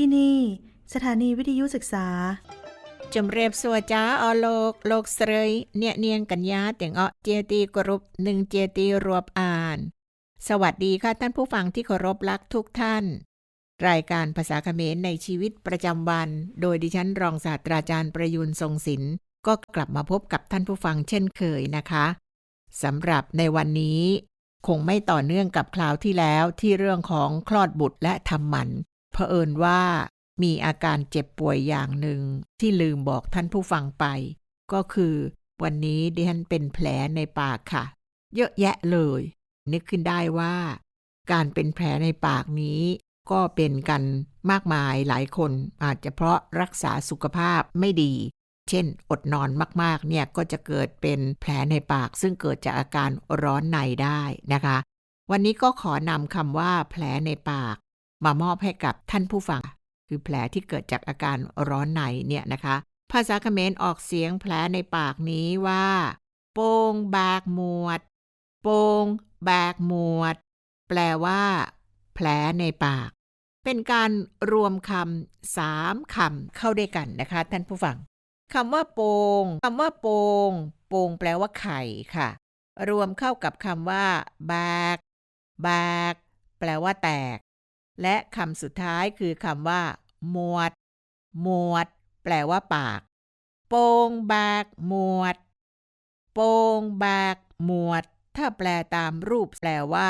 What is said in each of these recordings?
ที่นี่ สถานีวิทยุศึกษาจมเรียบสัวจ้าอโลก โลกเสยเนี่ยเนียงกัญญาเตียงเอเจตีกรุปหนึ่งเจตีรวบอ่าน สวัสดีค่ะท่านผู้ฟังที่เคารพรักทุกท่าน รายการภาษาเขมรในชีวิตประจำวัน โดยดิฉันรองศาสตราจารย์ประยุนทรงศิลป์ก็กลับมาพบกับท่านผู้ฟังเช่นเคยนะคะสำหรับในวันนี้ คงไม่ต่อเนื่องกับคราวที่แล้วที่เรื่องของคลอดบุตรและทำหมัน เผอิญว่ามีอาการเจ็บป่วยอย่างหนึ่งที่ลืมบอกท่านผู้ฟังไป ก็คือวันนี้ดิฉันเป็นแผลในปากค่ะ เยอะแยะเลย นึกขึ้นได้ว่า การเป็นแผลในปากนี้ ก็เป็นกันมากมายหลายคนอาจจะเพราะรักษาสุขภาพไม่ดี เช่น อดนอนมากๆ เนี่ยก็จะเกิดเป็นแผลในปาก ซึ่งเกิดจากอาการร้อนในได้นะคะ วันนี้ก็ขอนำคำว่า แผลในปาก มามอบให้กับท่านผู้ฟัง คือแผลที่เกิดจากอาการร้อนในเนี่ยนะคะ ภาษาเขมรออกเสียงแผลในปากนี้ว่า โปงบากหมวด โปงบากหมวด แปลว่า แผลในปาก เป็นการรวมคำสามคำเข้าด้วยกันนะคะ ท่านผู้ฟังคำว่าโปงคำว่าโปงโปงแปลว่าไข่ค่ะ รวมเข้ากับคำว่า บาก บาก แปลว่าแตก และคำสุดท้ายคือคำว่า หมวด หมวด แปลว่าปาก โปงบากหมวด โปงบากหมวด ถ้าแปลตามรูปแปลว่า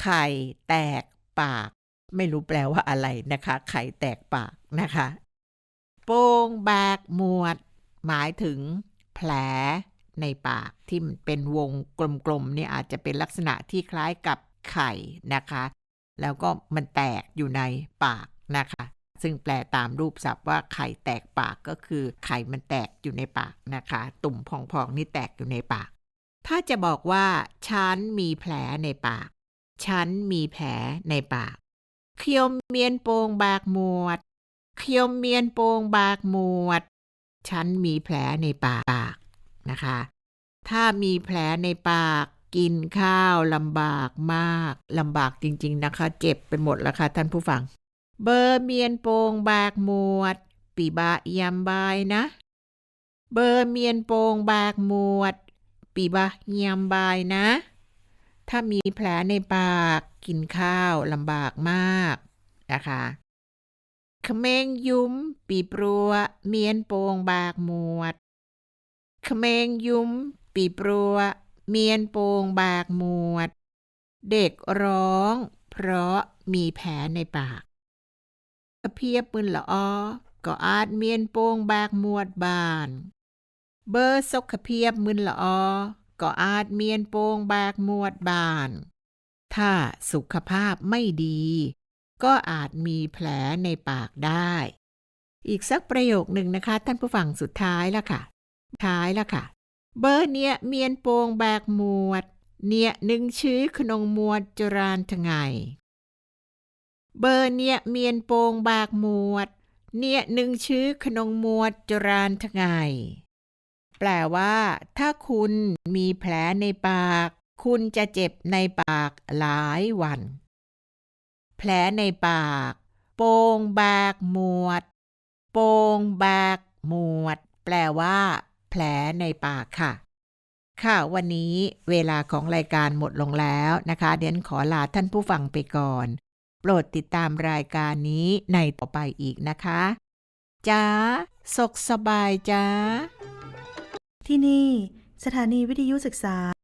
ไข่แตกปาก ไม่รู้แปลว่าอะไรนะคะ ไข่แตกปากนะคะ โปงบากหมวด หมายถึง แผลในปากที่มันเป็นวงกลมๆเนี่ยอาจจะเป็นลักษณะที่คล้ายกับไข่นะคะ แล้วก็มันแตกอยู่ในปากนะคะ ซึ่งแปลตามรูปศัพท์ว่าไข่แตกปากก็คือไข่มันแตกอยู่ในปากนะคะ ตุ่มพองๆนี่แตกอยู่ในปาก ถ้าจะบอกว่าฉันมีแผลในปาก ฉันมีแผลในปากเคียวเมียนโปงบากหมวดเคียวเมียนโปงบากหมวด ฉันมีแผลในปากนะคะ ถ้ามีแผลในปาก กินข้าวลำบากมากลำบากจริง ๆ นะคะ เจ็บไปหมดแล้วค่ะท่านผู้ฟัง เบอร์เมียนโปงบากหมวด ปีบะยำบายนะ เบอร์เมียนโปงบากหมวด ปีบะยำบายนะ ถ้ามีแผลในปากกินข้าวลำบากมากนะคะเขมงยุ้ม ปีปรัว เมียนโปงบากหมวดเขมงยุ้ม ปีปรัว เมียนโปงบากหมวด เด็กร้อง เพราะมีแผลในปากกระเพียบมืนละออก็อาจเมียนโปงบากหมวดบาน เบอร์ซกขะเพียบมึนละออก็อาจเมียนโปงบากหมวดบาน ถ้าสุขภาพไม่ดี ก็อาจมีแผลในปากได้ อีกสักประโยคหนึ่งนะคะ ท่านผู้ฟังสุดท้ายละค่ะ ท้ายละค่ะ เบอร์เนียเมียนโปงบากหมวด เนี่ยหนึ่งชื้อขนงมวดจรานทไงเบอร์เนี่ยเมียนโปงบากหมวด เนี่ยหนึ่งชื้อขนงมวดจรานทไงแปลว่า ถ้าคุณมีแผลในปาก คุณจะเจ็บในปากหลายวัน แผลในปาก โปงบากหมวด โปงบากหมวด แปลว่า แผลในปากค่ะ ค่ะวันนี้เวลาของรายการหมดลงแล้วนะคะ เดี๋ยวขอลาท่านผู้ฟังไปก่อน โปรดติดตามรายการนี้ในต่อไปอีกนะคะจ้าสกสบายจ้าที่นี่ สถานีวิทยุศึกษา